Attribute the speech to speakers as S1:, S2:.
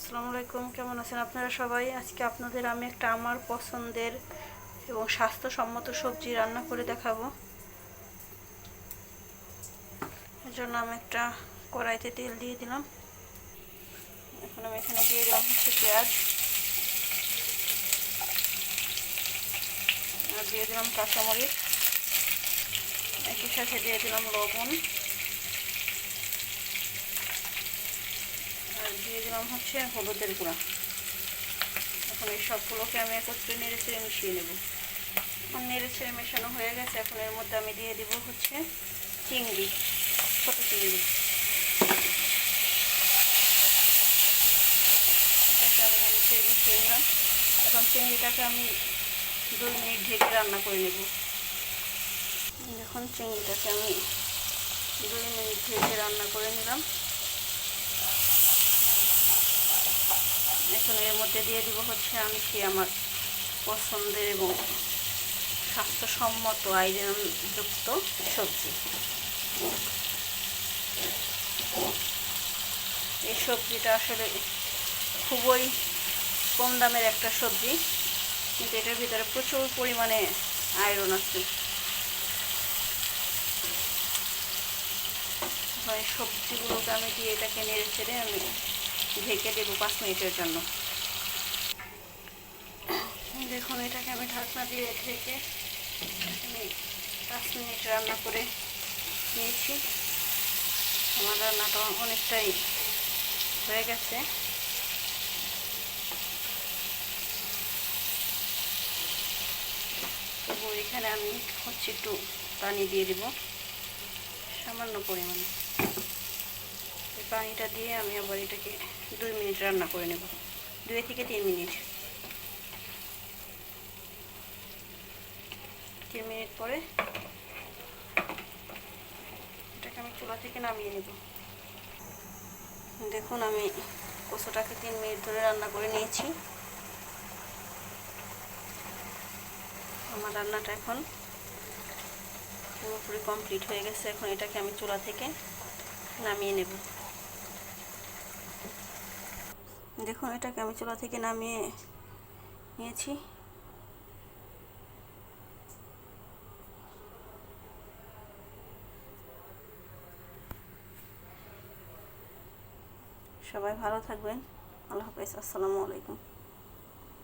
S1: আসসালামু আলাইকুম, কেমন আছেন আপনারা সবাই? আজকে আপনাদের আমি একটা আমার পছন্দের এবং স্বাস্থ্যসম্মত সবজি রান্না করে দেখাবো। এর জন্য আমি একটা কড়াইতে তেল দিয়ে দিলাম। এখন আমি এখানে দিয়ে দিলাম হচ্ছে পেঁয়াজ। আর দিয়ে দিলাম কাঁচামরিচ। একই সাথে দিয়ে দিলাম লবণ আর দিয়ে দিলাম হচ্ছে হলুদের গুঁড়া। এখন এই সবগুলোকে আমি একত্রে নেড়ে মিশিয়ে নেব। এখন নেড়ে ছেড়ে মেশানো হয়ে গেছে, এখন এর মধ্যে আমি দিয়ে দিব হচ্ছে চিংড়ি, ছোটো চিংড়ি। এটাকে আমি মিশিয়ে নিলাম। এখন চিংড়িটাকে আমি দুই মিনিট ঢেকে রান্না করে নেব। এখন চিংড়িটাকে আমি দুই মিনিট ঢেকে রান্না করে নিলাম। এখন এর মধ্যে দিয়ে দিব হচ্ছে আমি কি আমার পছন্দের এবং স্বাস্থ্যসম্মত আয়রনযুক্ত সবজি। এই সবজিটা আসলে খুবই কম দামের একটা সবজি, কিন্তু এটার ভিতরে প্রচুর পরিমাণে আয়রন আছে। সবজিগুলোকে আমি দিয়ে এটাকে নেড়ে ছেড়ে আমি ঢেকে দেবো পাঁচ মিনিটের জন্য। দেখুন, এটাকে আমি ঢাকনা দিয়ে ঢেকে আমি পাঁচ মিনিট রান্না করে নিয়েছি। আমার রান্নাটা অনেকটাই হয়ে গেছে। এখানে আমি হচ্ছে একটু পানি দিয়ে দিব, সামান্য পরিমাণে। পানিটা দিয়ে আমি আবার এটাকে দুই মিনিট রান্না করে নেব। দুই থেকে তিন মিনিট। তিন মিনিট পরে এটাকে আমি চুলা থেকে নামিয়ে নেব। দেখুন, আমি কচুটাকে তিন মিনিট ধরে রান্না করে নিয়েছি। আমার রান্নাটা এখন পুরোপুরি কমপ্লিট হয়ে গেছে। এখন এটাকে আমি চুলা থেকে নামিয়ে নেব। দেখুন এটাকে আমি থেকে নামিয়ে নিয়েছি? সবাই ভালো থাকবেন। আল্লাহ হাফেজ আসসালামু আলাইকুম।